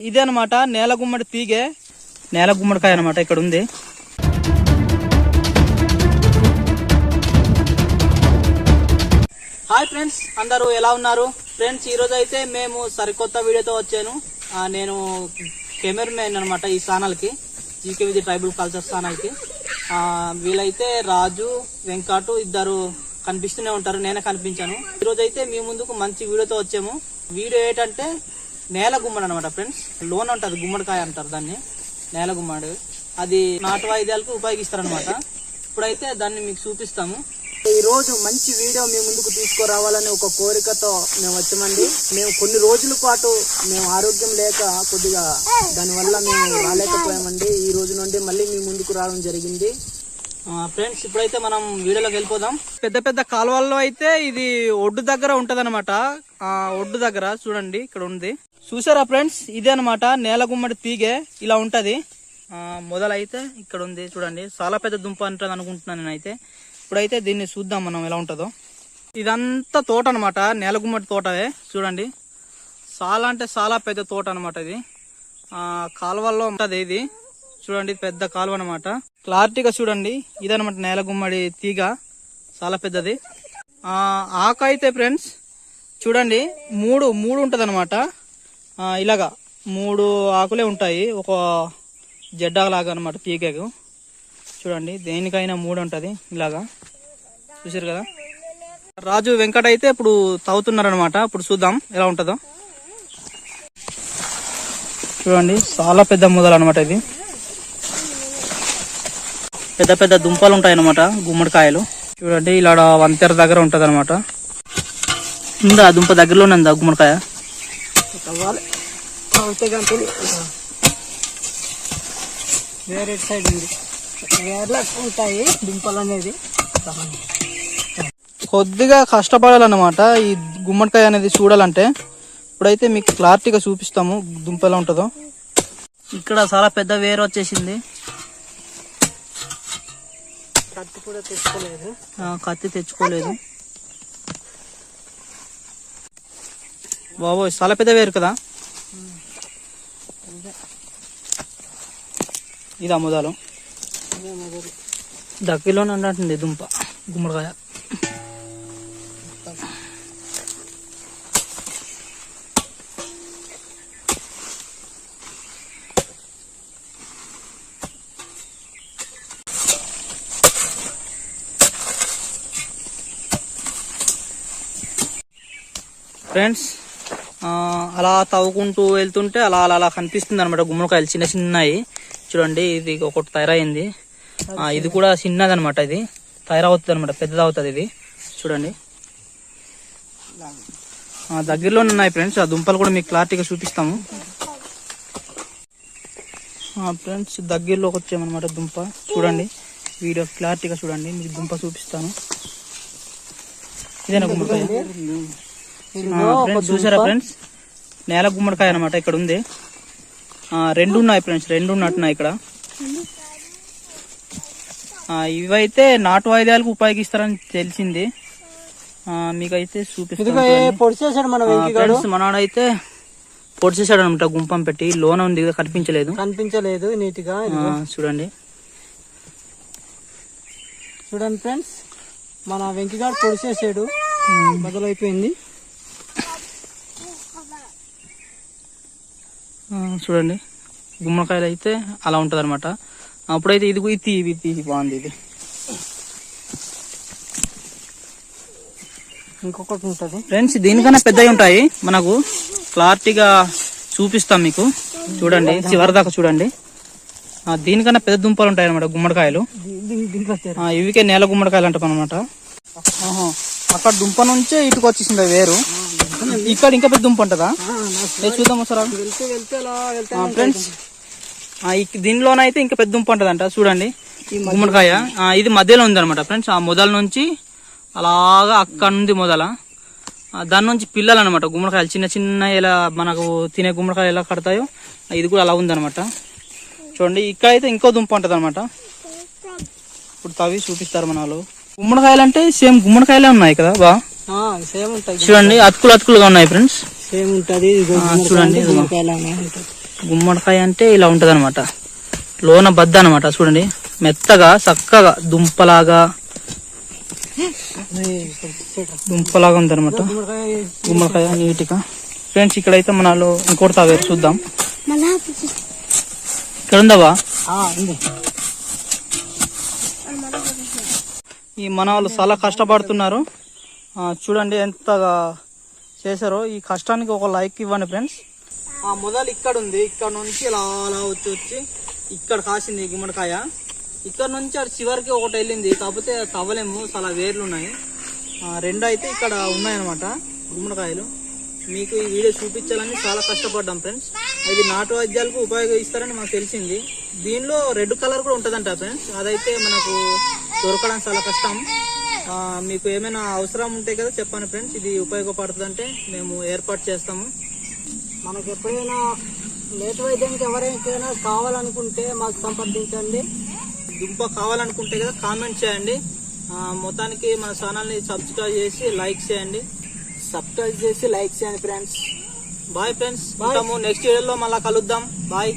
ఇదే అనమాట నేల గుమ్మడి తీగే నేల గుమ్మడికాయ అనమాట ఇక్కడ ఉంది హాయ్ ఫ్రెండ్స్ అందరూ ఎలా ఉన్నారు? ఫ్రెండ్స్ ఈ రోజు అయితే మేము సరికొత్త వీడియోతో వచ్చాను. నేను కెమెరామెన్ అనమాట ఈ స్థానాలకి జీకేవిధి ట్రైబల్ కల్చర్ స్థానాలకి ఆ, వీళ్ళైతే రాజు వెంకటు ఇద్దరు కనిపిస్తూనే ఉంటారు నేనే కనిపించాను. ఈ రోజు అయితే మీ ముందుకు మంచి వీడియోతో వచ్చాము. వీడియో ఏంటంటే నేల గుమ్మడి అనమాట ఫ్రెండ్స్ లోన్ ఉంటుంది గుమ్మడికాయ అంటారు దాన్ని. నేల గుమ్మడి. అది నాటు వాయిద్యాలకు ఉపయోగిస్తారు ఇప్పుడైతే దాన్ని మీకు చూపిస్తాము. ఈరోజు మంచి వీడియో మీ ముందుకు తీసుకురావాలని ఒక కోరికతో మేము వచ్చామండి. మేము కొన్ని రోజుల పాటు మేము ఆరోగ్యం లేక కొద్దిగా దానివల్ల మేము రాలేకపోయామండి. ఈ రోజు నుండి మళ్ళీ మీ ముందుకు రావడం జరిగింది. ఫ్రెండ్స్ ఇప్పుడైతే మనం వీడియోలోకి వెళ్ళిపోదాం. పెద్ద పెద్ద కాలువల్లో అయితే ఇది ఒడ్డు దగ్గర ఉంటది ఒడ్డు దగ్గర చూడండి ఇక్కడ ఉంది. చూసారా ఫ్రెండ్స్? ఇదే అనమాట నేల గుమ్మడి తీగే. ఇలా ఉంటది. మొదలైతే ఇక్కడ ఉంది చూడండి. చాలా పెద్ద దుంప అంటుంది అనుకుంటున్నాను నేనైతే. ఇప్పుడైతే దీన్ని చూద్దాం మనం ఎలా ఉంటుందో. ఇదంతా తోట అనమాట నేల గుమ్మడి తోటవే. చూడండి. చాలా అంటే చాలా పెద్ద తోట అనమాట ఇది. కాలువల్లో ఉంటుంది ఇది. చూడండి ఇది పెద్ద కాలువ అనమాట క్లారిటీగా చూడండి. ఇదనమాట నేల గుమ్మడి తీగ. చాలా పెద్దది. ఆక అయితే ఫ్రెండ్స్ చూడండి. మూడు మూడు ఉంటుంది అనమాట ఇలాగా మూడు ఆకులే ఉంటాయి. ఒక జెడ్డాలాగా అనమాట పీకేకు. చూడండి దేనికైనా మూడు ఉంటుంది ఇలాగా. చూసారు కదా? రాజు వెంకట అయితే ఇప్పుడు తాగుతున్నారనమాట ఇప్పుడు చూద్దాం ఎలా ఉంటుందో. చూడండి చాలా పెద్ద ముదలు అనమాట ఇది. పెద్ద పెద్ద దుంపలు ఉంటాయన్నమాట గుమ్మడికాయలు. చూడండి ఇలా వంతెర దగ్గర ఉంటుంది అనమాట ఉందా? దుంప దగ్గరలోనే ఉందా గుమ్మడికాయ? వేరే సైడ్ ఉంది. వేర్లా ఉంటాయి దుంపలు అనేది కొద్దిగా కష్టపడాలన్నమాట. ఈ గుమ్మడికాయ అనేది చూడాలంటే. ఇప్పుడైతే మీకు క్లారిటీగా చూపిస్తాము దుంప ఎలా ఉంటుందో. ఇక్కడ చాలా పెద్ద వేరు వచ్చేసింది. కత్తి కూడా తెచ్చుకోలేదు. కత్తి తెచ్చుకోలేదు. బాబోయ్ చాలా పెద్ద వేరు కదా? ఇది అమ్ముదాలు. దగ్గరలోనే ఉన్నట్టుంది దుంప గుమ్మడికాయ. ఫ్రెండ్స్ అలా తవ్వుకుంటూ వెళ్తుంటే అలా అలా అలా కనిపిస్తుంది అనమాట గుమ్మడికాయలు చిన్న చిన్నవి చూడండి ఇది ఒకటి తయారైంది. ఇది కూడా చిన్నది అనమాట ఇది. తయారవుతుంది అనమాట పెద్దది అవుతుంది ఇది. చూడండి. ఆ, దగ్గరలోనే ఉన్నాయి ఫ్రెండ్స్. ఆ దుంపలు కూడా మీకు క్లారిటీగా చూపిస్తాము. ఫ్రెండ్స్ దగ్గరలోకి వచ్చామన్నమాట దుంప. చూడండి. వీడియో క్లారిటీగా చూడండి. మీకు దుంప చూపిస్తాను. ఇదేనా గుమ్మడికాయ? చూసారా ఫ్రెండ్స్? నేల గుమ్మడికాయ అనమాట ఇక్కడ ఉంది. ఆ, రెండు ఉన్నాయి ఫ్రెండ్స్ రెండు ఉన్నట్టున్నాయి ఇక్కడ. ఇవైతే నాటు వాయిద్యాలకు ఉపయోగిస్తారని తెలిసింది. ఆ, మీకైతే చూపిస్తాను మన మనవాడైతే పొడిచేసాడు అనమాట గుంపం పెట్టి. లోన ఉంది కదా కనిపించలేదు. కనిపించలేదు నీట్గా చూడండి. చూడండి ఫ్రెండ్స్ మన వెంకిగాడు పొడి చేసాడు బదులైపోయింది. చూడండి. గుమ్మడికాయలు అయితే అలా ఉంటది అనమాట అప్పుడైతే ఇది ఇది ఇది ఇది బాగుంది ఇది. ఇంకొకటి ఉంటది. ఫ్రెండ్స్ దీనికన్నా పెద్దవి ఉంటాయి. మనకు క్లారిటీగా చూపిస్తాం మీకు. చూడండి చివరి దాకా చూడండి. దీనికన్నా పెద్ద దుంపలు ఉంటాయి అనమాట గుమ్మడికాయలు ఇవికే నేల గుమ్మడికాయలు అంటాం అనమాట అక్కడ దుంప నుంచే ఇటుకు వచ్చేసింది వేరు. ఇక్కడ ఇంకా పెద్ద దుంప ఉంటుందా? చూద్దాం ఒకసారి. వెళ్తే ఫ్రెండ్స్ దీనిలోనైతే ఇంకా పెద్ద దుంప ఉంటదంట చూడండి. గుమ్మడికాయ. ఇది మధ్యలో ఉంది అనమాట ఫ్రెండ్స్. ఆ మొదల నుంచి అలాగా అక్కడ ఉంది మొదల. దాని నుంచి పిల్లలు అనమాట గుమ్మడికాయలు చిన్న చిన్న ఇలా మనకు తినే గుమ్మడికాయలు ఎలా కడతాయో ఇది కూడా అలా ఉందన్నమాట. చూడండి ఇక్కడ అయితే ఇంకో దుంప ఉంటది అనమాట ఇప్పుడు తవి చూపిస్తారు మన వాళ్ళు. గుమ్మడికాయలు అంటే సేమ్ గుమ్మడికాయలే ఉన్నాయి కదా బా? సేమ్ ఉంటాయి. చూడండి అతుకులు అతుకులుగా ఉన్నాయి ఫ్రెండ్స్. సేమ్ ఉంటది చూడండి, గుమ్మడికాయ అంటే ఇలా ఉంటది అనమాట లోన బద్ద అనమాట చూడండి. మెత్తగా చక్కగా దుంపలాగా. దుంపలాగా ఉందన్నమాట. గుమ్మడికాయ గుమ్మడికాయ నీట్గా. ఫ్రెండ్స్ ఇక్కడైతే మనలో ఇంకోటి తాగారు చూద్దాం. ఇక్కడ ఉందావా ఈ మన వాళ్ళు చాలా కష్టపడుతున్నారు. చూడండి ఎంతగా చేశారో. ఈ కష్టానికి ఒక లైక్ ఇవ్వండి ఫ్రెండ్స్. ఆ మొదలు ఇక్కడ ఉంది. ఇక్కడ నుంచి ఇలా అలా వచ్చి వచ్చి ఇక్కడ కాసింది గుమ్మడికాయ. ఇక్కడ నుంచి అది చివరికి ఒకటి వెళ్ళింది. కాకపోతే తవ్వలేము. చాలా వేర్లు ఉన్నాయి. రెండు అయితే ఇక్కడ ఉన్నాయన్నమాట గుమ్మడికాయలు. మీకు ఈ వీడియో చూపించాలని చాలా కష్టపడ్డాం ఫ్రెండ్స్. ఇది నాటు వైద్యాలకు ఉపయోగిస్తారని మాకు తెలిసింది. దీనిలో రెడ్ కలర్ కూడా ఉంటుందంట ఫ్రెండ్స్. అదైతే మనకు దొరకడం చాలా కష్టం. మీకు ఏమైనా అవసరం ఉంటే కదా చెప్పండి ఫ్రెండ్స్. ఇది ఉపయోగపడుతుందంటే మేము ఏర్పాటు చేస్తాము. మనకు ఎప్పుడైనా నేటి వైద్యానికి ఎవరికైనా కావాలనుకుంటే మాకు సంప్రదించండి. దుంప కావాలనుకుంటే కదా కామెంట్ చేయండి. మొత్తానికి మన ఛానల్ని సబ్స్క్రైబ్ చేసి లైక్ చేయండి. సబ్స్క్రైబ్ చేసి లైక్ చేయండి ఫ్రెండ్స్. Bye friends. ఉంటాము. నెక్స్ట్ వీడియోలో మళ్ళీ కలుద్దాం. బాయ్.